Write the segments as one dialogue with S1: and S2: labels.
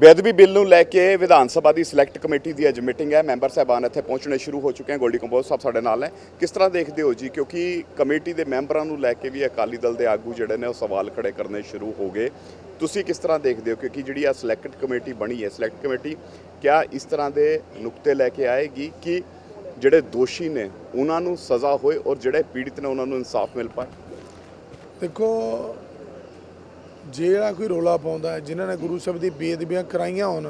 S1: ਬੇਅਦਬੀ ਬਿੱਲ ਨੂੰ ਲੈ ਕੇ ਵਿਧਾਨ ਸਭਾ ਦੀ ਸਿਲੈਕਟ ਕਮੇਟੀ ਦੀ ਅੱਜ ਮੀਟਿੰਗ ਹੈ। ਮੈਂਬਰ ਸਾਹਿਬਾਨ ਇੱਥੇ ਪਹੁੰਚਣੇ ਸ਼ੁਰੂ ਹੋ ਚੁੱਕੇ ਹਨ। ਗੋਲਡੀ ਕੰਪੋਜ਼ ਸਾਹਿਬ ਸਾਡੇ ਨਾਲ ਹੈ ਕਿਸ ਤਰ੍ਹਾਂ ਦੇਖਦੇ ਹੋ ਜੀ? ਕਿਉਂਕਿ ਕਮੇਟੀ ਦੇ ਮੈਂਬਰਾਂ ਨੂੰ ਲੈ ਕੇ ਵੀ ਅਕਾਲੀ ਦਲ ਦੇ ਆਗੂ ਜਿਹੜੇ ਨੇ ਉਹ ਸਵਾਲ ਖੜੇ ਕਰਨੇ ਸ਼ੁਰੂ ਹੋ ਗਏ। ਤੁਸੀਂ ਕਿਸ ਤਰ੍ਹਾਂ ਦੇਖਦੇ ਹੋ? ਕਿਉਂਕਿ ਜਿਹੜੀ ਆ ਸਿਲੈਕਟ ਕਮੇਟੀ ਬਣੀ ਹੈ ਸਿਲੈਕਟ ਕਮੇਟੀ, ਕਿਆ ਇਸ ਤਰ੍ਹਾਂ ਦੇ ਨੁਕਤੇ ਲੈ ਕੇ ਆਏਗੀ ਕਿ ਜਿਹੜੇ ਦੋਸ਼ੀ ਨੇ ਉਹਨਾਂ ਨੂੰ ਸਜ਼ਾ ਹੋਏ ਔਰ ਜਿਹੜੇ ਪੀੜਿਤ ਨੇ ਉਹਨਾਂ ਨੂੰ ਇਨਸਾਫ ਮਿਲ ਪਾਏ?
S2: ਦੇਖੋ ਜਿਹੜਾ ਕੋਈ ਰੋਲਾ ਪਾਉਂਦਾ ਹੈ ਜਿਨ੍ਹਾਂ ਨੇ ਗੁਰੂ ਸਾਹਿਬ ਦੀ ਬੇਅਦਬੀਆਂ ਕਰਾਈਆਂ ਹੋਣ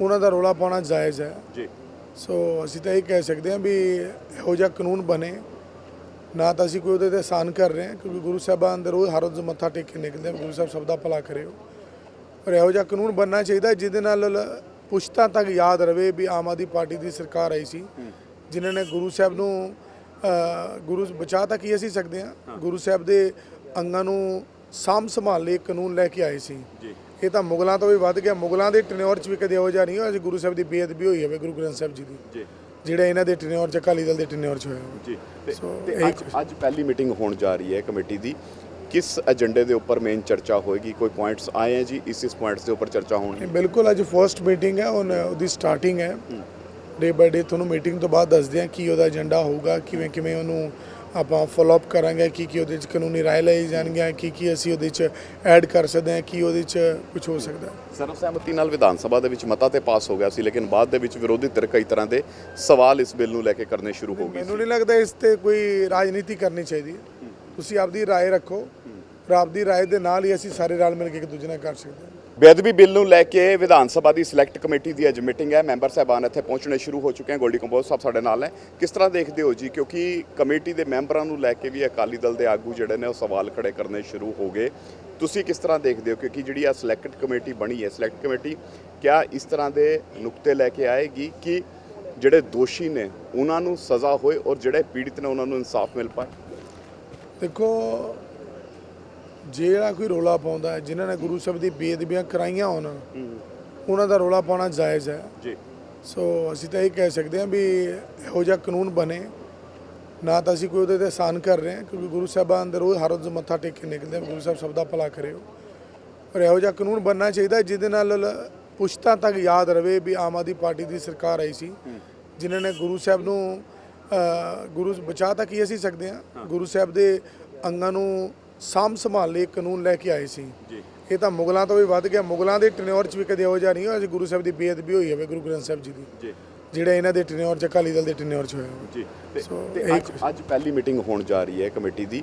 S2: ਉਹਨਾਂ ਦਾ ਰੋਲਾ ਪਾਉਣਾ ਜਾਇਜ਼ ਹੈ।
S1: ਜੀ।
S2: ਸੋ ਅਸੀਂ ਤਾਂ ਇਹ ਕਹਿ ਸਕਦੇ ਹਾਂ ਵੀ ਇਹੋ ਜਿਹਾ ਕਾਨੂੰਨ ਬਣੇ। ਨਾ ਤਾਂ ਅਸੀਂ ਕੋਈ ਉਹਦੇ ਤੇ ਆਸਾਨ ਕਰ ਰਹੇ ਹਾਂ ਕਿਉਂਕਿ ਗੁਰੂ ਸਾਹਿਬਾਨ ਅੰਦਰ ਉਹ ਹਰ ਰੋਜ਼ ਮੱਥਾ ਟੇਕ ਕੇ ਨਿਕਲਦੇ ਆ ਗੁਰੂ ਸਾਹਿਬ ਸਭ ਦਾ ਭਲਾ ਕਰਿਓ ਪਰ ਇਹੋ ਜਿਹਾ ਕਾਨੂੰਨ ਬਣਨਾ ਚਾਹੀਦਾ ਜਿਹਦੇ ਨਾਲ ਪੁਸ਼ਤਾਂ ਤੱਕ ਯਾਦ ਰਵੇ ਵੀ ਆਮ ਆਦਮੀ ਪਾਰਟੀ ਦੀ ਸਰਕਾਰ ਆਈ ਸੀ। ਜਿਨ੍ਹਾਂ ਨੇ ਗੁਰੂ ਸਾਹਿਬ ਨੂੰ ਗੁਰੂ ਬਚਾ ਤਾਂ ਕੀ ਅਸੀਂ ਸਕਦੇ ਹਾਂ। ਗੁਰੂ ਸਾਹਿਬ ਦੇ ਅੰਗਾਂ ਨੂੰ ਸਾਂਭ ਸੰਭਾਲ ਲਈ ਕਾਨੂੰਨ ਲੈ ਕੇ ਆਏ ਸੀ।
S1: ਜੀ।
S2: ਇਹ ਤਾਂ ਮੁਗਲਾਂ ਤੋਂ ਵੀ ਵੱਧ ਗਿਆ। ਮੁਗਲਾਂ ਦੇ ਟਨਿਓਰ 'ਚ ਵੀ ਕਦੇ ਜਿਹਾ ਨਹੀਂ ਹੋਇਆ ਜੇ ਗੁਰੂ ਸਾਹਿਬ ਦੀ ਬੇਅਦਬੀ ਹੋਈ ਹੋਵੇ ਗੁਰੂ ਗ੍ਰੰਥ ਸਾਹਿਬ ਜੀ ਦੀ।
S1: ਜੀ।
S2: ਜਿਹੜਾ ਇਹਨਾਂ ਦੇ ਟਨਿਓਰ 'ਚ ਅਕਾਲੀ ਦਲ ਦੇ ਟਨਿਓਰ 'ਚ ਹੋਇਆ।
S1: ਜੀ। ਤੇ- ਅੱਜ ਅੱਜ ਪਹਿਲੀ ਮੀਟਿੰਗ ਹੋਣ ਜਾ ਰਹੀ ਹੈ ਕਮੇਟੀ ਦੀ। ਕਿਸ ਏਜੰਡੇ ਦੇ ਉੱਪਰ ਮੇਨ ਚਰਚਾ ਹੋਏਗੀ? ਕੋਈ ਪੁਆਇੰਟਸ ਆਏ ਹੈ ਜੀ? ਇਸ ਇਸ ਪੁਆਇੰਟਸ ਦੇ ਉੱਪਰ ਚਰਚਾ ਹੋਣੀ
S2: ਇਹ ਬਿਲਕੁਲ ਅੱਜ ਫਰਸਟ ਮੀਟਿੰਗ ਹੈ ਉਹਦੀ ਸਟਾਰਟਿੰਗ ਹੈ। ਡੇ ਬਾਈ ਡੇ ਤੁਹਾਨੂੰ ਮੀਟਿੰਗ ਤੋਂ ਬਾਅਦ ਦੱਸਦੇ ਹਾਂ ਕੀ ਉਹਦਾ ਏਜੰਡਾ ਹੋਊਗਾ ਕਿਵੇਂ ਕਿਵੇਂ ਉਹਨੂੰ ਆਪਾਂ ਫਾਲੋ ਅਪ ਕਰਾਂਗੇ ਕਿ ਕੀ ਉਹਦੇ ਵਿੱਚ ਕਾਨੂੰਨੀ ਰਾਏ ਲਈ ਜਾਣਗੀਆਂ ਕਿ ਕੀ ਅਸੀਂ ਉਹਦੇ ਵਿੱਚ ਐਡ ਕਰ ਸਕਦੇ ਹਾਂ ਕੀ ਉਹਦੇ ਵਿੱਚ ਕੁਝ ਹੋ ਸਕਦਾ।
S1: ਸਰਬਸਹਿਮਤੀ ਨਾਲ ਵਿਧਾਨ ਸਭਾ ਦੇ ਵਿੱਚ ਮਤਾ ਤੇ ਪਾਸ ਹੋ ਗਿਆ ਸੀ ਲੇਕਿਨ ਬਾਅਦ ਦੇ ਵਿੱਚ ਵਿਰੋਧੀ ਧਿਰ ਕਈ ਤਰ੍ਹਾਂ ਦੇ ਸਵਾਲ ਇਸ ਬਿੱਲ ਨੂੰ ਲੈ ਕੇ ਕਰਨੇ ਸ਼ੁਰੂ ਹੋ ਗਏ
S2: ਮੈਨੂੰ ਨਹੀਂ ਲੱਗਦਾ ਇਸ ਤੇ ਕੋਈ ਰਾਜਨੀਤੀ ਕਰਨੀ ਚਾਹੀਦੀ ਤੁਸੀਂ ਆਪਦੀ ਰਾਏ ਰੱਖੋ ਔਰ ਆਪਦੀ رائے ਦੇ ਨਾਲ ਹੀ ਅਸੀਂ ਸਾਰੇ ਰਲ ਮਿਲ ਕੇ ਇੱਕ ਦੂਜੇ ਨਾਲ ਕਰ ਸਕਦੇ ਹਾਂ
S1: ਬੇਅਦਬੀ ਬਿੱਲ ਨੂੰ ਲੈ ਕੇ ਵਿਧਾਨ ਸਭਾ ਦੀ ਸਿਲੈਕਟ ਕਮੇਟੀ ਦੀ ਅੱਜ ਮੀਟਿੰਗ ਹੈ ਮੈਂਬਰ ਸਾਹਿਬਾਨ ਇੱਥੇ ਪਹੁੰਚਣੇ ਸ਼ੁਰੂ ਹੋ ਚੁੱਕੇ ਹਨ ਗੋਲਡੀ ਕੰਪੋਜ਼ ਸਾਹਿਬ ਸਾਡੇ ਨਾਲ ਹੈ ਕਿਸ ਤਰ੍ਹਾਂ ਦੇਖਦੇ ਹੋ ਜੀ ਕਿਉਂਕਿ ਕਮੇਟੀ ਦੇ ਮੈਂਬਰਾਂ ਨੂੰ ਲੈ ਕੇ ਵੀ ਅਕਾਲੀ ਦਲ ਦੇ ਆਗੂ ਜਿਹੜੇ ਨੇ ਉਹ ਸਵਾਲ ਖੜੇ ਕਰਨੇ ਸ਼ੁਰੂ ਹੋ ਗਏ ਤੁਸੀਂ ਕਿਸ ਤਰ੍ਹਾਂ ਦੇਖਦੇ ਹੋ ਕਿਉਂਕਿ ਜਿਹੜੀ ਆ ਸਿਲੈਕਟ ਕਮੇਟੀ ਬਣੀ ਹੈ ਸਿਲੈਕਟ ਕਮੇਟੀ ਕਿਆ ਇਸ ਤਰ੍ਹਾਂ ਦੇ ਨੁਕਤੇ ਲੈ ਕੇ ਆਏਗੀ ਕਿ ਜਿਹੜੇ ਦੋਸ਼ੀ ਨੇ ਉਹਨਾਂ ਨੂੰ ਸਜ਼ਾ ਹੋਏ ਔਰ ਜਿਹੜੇ ਪੀੜਿਤ ਨੇ ਉਹਨਾਂ ਨੂੰ ਇਨਸਾਫ ਮਿਲ ਪਾਏ
S2: ਦੇਖੋ ਜਿਹੜਾ ਕੋਈ ਰੋਲਾ ਪਾਉਂਦਾ ਹੈ ਜਿਨ੍ਹਾਂ ਨੇ ਗੁਰੂ ਸਾਹਿਬ ਦੀ ਬੇਅਦਬੀਆਂ ਕਰਾਈਆਂ ਹੋਣ ਉਹਨਾਂ ਦਾ ਰੋਲਾ ਪਾਉਣਾ ਜਾਇਜ਼ ਹੈ।
S1: ਜੀ।
S2: ਸੋ ਅਸੀਂ ਤਾਂ ਇਹ ਕਹਿ ਸਕਦੇ ਹਾਂ ਵੀ ਇਹੋ ਜਿਹਾ ਕਾਨੂੰਨ ਬਣੇ। ਨਾ ਤਾਂ ਅਸੀਂ ਕੋਈ ਉਹਦੇ ਤੇ ਆਸਾਨ ਕਰ ਰਹੇ ਹਾਂ ਕਿਉਂਕਿ ਗੁਰੂ ਸਾਹਿਬਾਨ ਅੰਦਰ ਉਹ ਹਰ ਰੋਜ਼ ਮੱਥਾ ਟੇਕ ਕੇ ਨਿਕਲਦੇ ਆ ਗੁਰੂ ਸਾਹਿਬ ਸਭ ਦਾ ਭਲਾ ਕਰਿਓ ਪਰ ਇਹੋ ਜਿਹਾ ਕਾਨੂੰਨ ਬਣਨਾ ਚਾਹੀਦਾ ਜਿਹਦੇ ਨਾਲ ਪੁਸ਼ਤਾਂ ਤੱਕ ਯਾਦ ਰਵੇ ਵੀ ਆਮ ਆਦਮੀ ਪਾਰਟੀ ਦੀ ਸਰਕਾਰ ਆਈ ਸੀ ਜਿਨ੍ਹਾਂ ਨੇ ਗੁਰੂ ਸਾਹਿਬ ਨੂੰ ਗੁਰੂ ਬਚਾ ਤਾਂ ਕੀ ਅਸੀਂ ਸਕਦੇ ਹਾਂ। ਗੁਰੂ ਸਾਹਿਬ ਦੇ ਅੰਗਾਂ ਨੂੰ ਸਾਂਭ ਸੰਭਾਲ ਲਈ ਕਾਨੂੰਨ ਲੈ ਕੇ ਆਏ ਸੀ।
S1: ਜੀ।
S2: ਇਹ ਤਾਂ ਮੁਗਲਾਂ ਤੋਂ ਵੀ ਵੱਧ ਗਿਆ। ਮੁਗਲਾਂ ਦੇ ਟਨਿਓਰ 'ਚ ਵੀ ਕਦੇ ਇਹੋ ਜਿਹਾ ਨਹੀਂ ਹੋਇਆ ਜੇ ਗੁਰੂ ਸਾਹਿਬ ਦੀ ਬੇਅਦਬੀ ਹੋਈ ਹੋਵੇ ਗੁਰੂ ਗ੍ਰੰਥ ਸਾਹਿਬ ਜੀ ਦੀ।
S1: ਜੀ।
S2: ਜਿਹੜਾ ਇਹਨਾਂ ਦੇ ਟਨਿਓਰ 'ਚ ਅਕਾਲੀ ਦਲ ਦੇ ਟਨਿਓਰ 'ਚ ਹੋਇਆ।
S1: ਜੀ। ਤੇ- ਅੱਜ ਅੱਜ ਪਹਿਲੀ ਮੀਟਿੰਗ ਹੋਣ ਜਾ ਰਹੀ ਹੈ ਕਮੇਟੀ ਦੀ।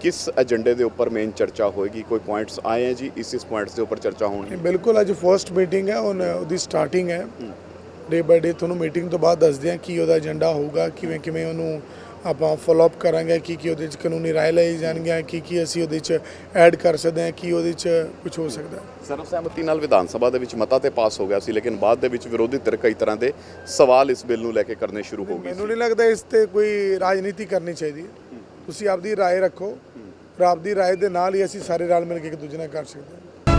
S1: ਕਿਸ ਏਜੰਡੇ ਦੇ ਉੱਪਰ ਮੇਨ ਚਰਚਾ ਹੋਏਗੀ? ਕੋਈ ਪੁਆਇੰਟਸ ਆਏ ਹੈ ਜੀ? ਇਸ ਇਸ ਪੁਆਇੰਟਸ ਦੇ ਉੱਪਰ ਚਰਚਾ ਹੋਣੀ
S2: ਇਹ ਬਿਲਕੁਲ ਅੱਜ ਫਰਸਟ ਮੀਟਿੰਗ ਹੈ। ਉਹਦੀ ਸਟਾਰਟਿੰਗ ਹੈ। ਡੇ ਬਾਈ ਡੇ ਤੁਹਾਨੂੰ ਮੀਟਿੰਗ ਤੋਂ ਬਾਅਦ ਦੱਸਦੇ ਹਾਂ ਕੀ ਉਹਦਾ ਏਜੰਡਾ ਹੋਊਗਾ ਕਿਵੇਂ ਕਿਵੇਂ ਉਹਨੂੰ ਆਪਾਂ ਫਾਲੋ ਅਪ ਕਰਾਂਗੇ ਕਿ ਕੀ ਉਹਦੇ ਵਿੱਚ ਕਾਨੂੰਨੀ ਰਾਏ ਲਈ ਜਾਣਗੀਆਂ ਕਿ ਕੀ ਅਸੀਂ ਉਹਦੇ ਵਿੱਚ ਐਡ ਕਰ ਸਕਦੇ ਹਾਂ ਕਿ ਉਹਦੇ ਵਿੱਚ ਕੁਝ ਹੋ ਸਕਦਾ ਸਰਵ
S1: ਸਹਿਮਤੀ ਨਾਲ ਵਿਧਾਨ ਸਭਾ ਦੇ ਵਿੱਚ ਮਤਾ ਤੇ ਪਾਸ ਹੋ ਗਿਆ ਸੀ ਲੇਕਿਨ ਬਾਅਦ ਦੇ ਵਿੱਚ ਵਿਰੋਧੀ ਧਿਰ ਕਈ ਤਰ੍ਹਾਂ ਦੇ ਸਵਾਲ ਇਸ ਬਿੱਲ ਨੂੰ ਲੈ ਕੇ ਕਰਨੇ ਸ਼ੁਰੂ ਹੋ ਗਏ
S2: ਮੈਨੂੰ ਨਹੀਂ ਲੱਗਦਾ ਇਸ ਤੇ ਕੋਈ ਰਾਜਨੀਤੀ ਕਰਨੀ ਚਾਹੀਦੀ ਤੁਸੀਂ ਆਪਦੀ ਰਾਏ ਰੱਖੋ ਪਰ ਆਪਦੀ ਰਾਏ ਦੇ ਨਾਲ ਹੀ ਅਸੀਂ ਸਾਰੇ ਰਲ ਮਿਲ ਕੇ ਇੱਕ ਦੂਜੇ ਨਾਲ ਕਰ ਸਕਦੇ